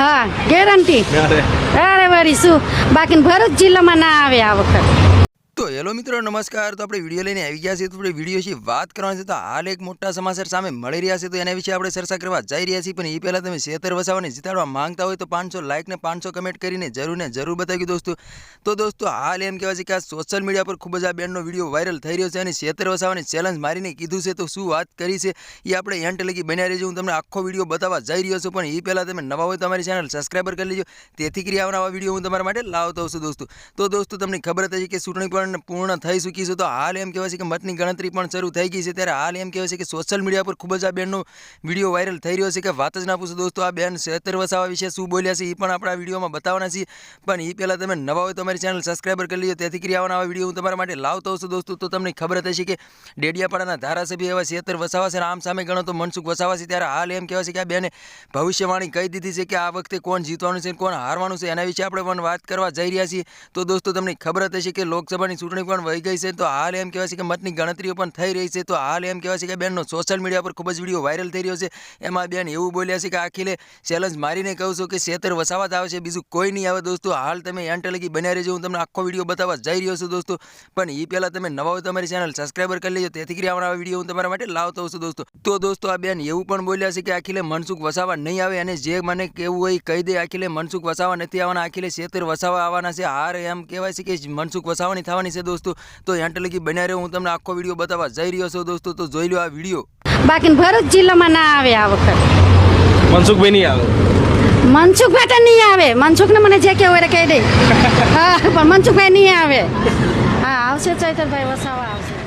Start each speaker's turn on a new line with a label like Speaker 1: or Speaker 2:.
Speaker 1: હા ગેરંટી
Speaker 2: અરે
Speaker 1: વળી શું? બાકી ભરૂચ જિલ્લામાં ના આવે આ વખત.
Speaker 3: તો હેલો મિત્રો, નમસ્કાર. તો આપણે વીડિયો લઈને આવી ગયા છીએ. તો આપણે વીડિયો વિશે વાત કરવાની છે. તો હાલ એક મોટા સમાચાર સામે મળી રહ્યા છે. તો એના વિશે આપણે ચર્ચા કરવા જઈ રહ્યા છીએ. પણ એ પહેલાં તમે શેતર વસાવાને જીતાડવા માંગતા હોય તો પાંચસો લાઇક ને પાંચસો કમેન્ટ કરીને જરૂર ને જરૂર બતાવ્યું દોસ્તો. તો દોસ્તો, હાલ એમ કહેવાય છે કે આ સોશિયલ મીડિયા પર ખૂબ જ આ બેનનો વીડિયો વાયરલ થઈ રહ્યો છે. અને શેતર વસાવાને ચેલેન્જ મારીને કીધું છે. તો શું વાત કરી છે? એ આપણે એન્ટ લગી બન્યા રહીશું હું તમને આખો વીડિયો બતાવવા જઈ રહ્યો છું. પણ એ પહેલાં તમે નવા હોય તમારી ચેનલ સબસ્ક્રાઈબર કરી લેજો. તેથી કરી આવા વીડિયો હું તમારા માટે લાવતો છું દોસ્તો. તો દોસ્તો, તમને ખબર હતી કે ચૂંટણી પણ પૂર્ણ થઈ ચૂકી છે. તો હાલ એમ કહેવાય છે કે મતની ગણતરી પણ શરૂ થઈ ગઈ છે. ત્યારે હાલ એમ કહેવાય છે કે સોશિયલ મીડિયા પર ખૂબ જ આ બેનનો વીડિયો વાયરલ થઈ રહ્યો છે કે વાત જ ના પૂછો દોસ્તો, આ બેન શેતર વસાવા વિશે શું બોલ્યા છે એ પણ આપણા વિડીયોમાં બતાવવાના છીએ. પણ એ પહેલાં તમે નવા હોય તો અમારી ચેનલ સબસ્ક્રાઈબર કરી લેજો. તેથી કરી આવવાના આવા વીડિયો હું તમારા માટે લાવતો છું દોસ્તો. તો તમને ખબર હશે કે ડેડિયાપાડાના ધારાસભ્ય એવા શેતર વસાવા છે આમ સામે ગણો તો મનસુખ વસાવા છે. ત્યારે હાલ એમ કહેવાય છે કે આ બેને ભવિષ્યવાણી કહી દીધી છે કે આ વખતે કોણ જીતવાનું છે કોણ હારવાનું છે એના વિશે આપણે પણ વાત કરવા જઈ રહ્યા છીએ. તો દોસ્તો તમને ખબર હશે કે લોકસભાની ચૂંટણી પણ વહી ગઈ છે. તો હાલ એમ કહેવાય છે કે મતની ગણતરીઓ પણ થઈ રહી છે. તો હાલ એમ કહેવાય છે કે બેનનો સોશિયલ મીડિયા પર ખૂબ જ વીડિયો વાયરલ થઈ રહ્યો છે. એમાં બેન એવું બોલ્યા છે કે આખીલે ચેલેન્જ મારીને કહું છું કે શેતર વસાવા આવે છે. બીજું કોઈ નહીં આવે દોસ્તો. હાલ તમે એન્ટર બન્યા રહેજો. હું તમને આખો વીડિયો બતાવવા જઈ રહ્યો છું દોસ્તો. પણ એ પહેલાં તમે નવા હોય તો ચેનલ સબસ્ક્રાઈબર કરી લેજો. તેથી કરી આવા વીડિયો હું તમારા માટે લાવતો છું દોસ્તો. તો દોસ્તો આ બેન એવું પણ બોલ્યા છે કે આખીલે મનસુખ વસાવા નહીં આવે. અને જે મને કેવું હોય કહી દે. આખીલે મનસુખ વસાવા નથી આવવાના. આખીલે શેતર વસાવા આવવાના છે. હાર એમ કહેવાય છે કે મનસુખ વસાવાની થવાની છે દોસ્તો. તો એન્ટર લગી બન્યા રહ્યો હું તમને આખો વીડિયો બતાવવા જઈ રહ્યો છું દોસ્તો. તો જોઈ લો આ વીડિયો.
Speaker 1: બાકી ભરૂચ જિલ્લામાં ના આવે આ વખત.
Speaker 2: મનસુખભાઈ નહીં આવે.
Speaker 1: મનસુખભાઈ તો નહીં આવે. મનસુખને મને જે કહેવું હોય કહી દે. હા પણ મનસુખભાઈ નહીં આવે. હા આવશે ચૈતરભાઈ વસાવા આવશે.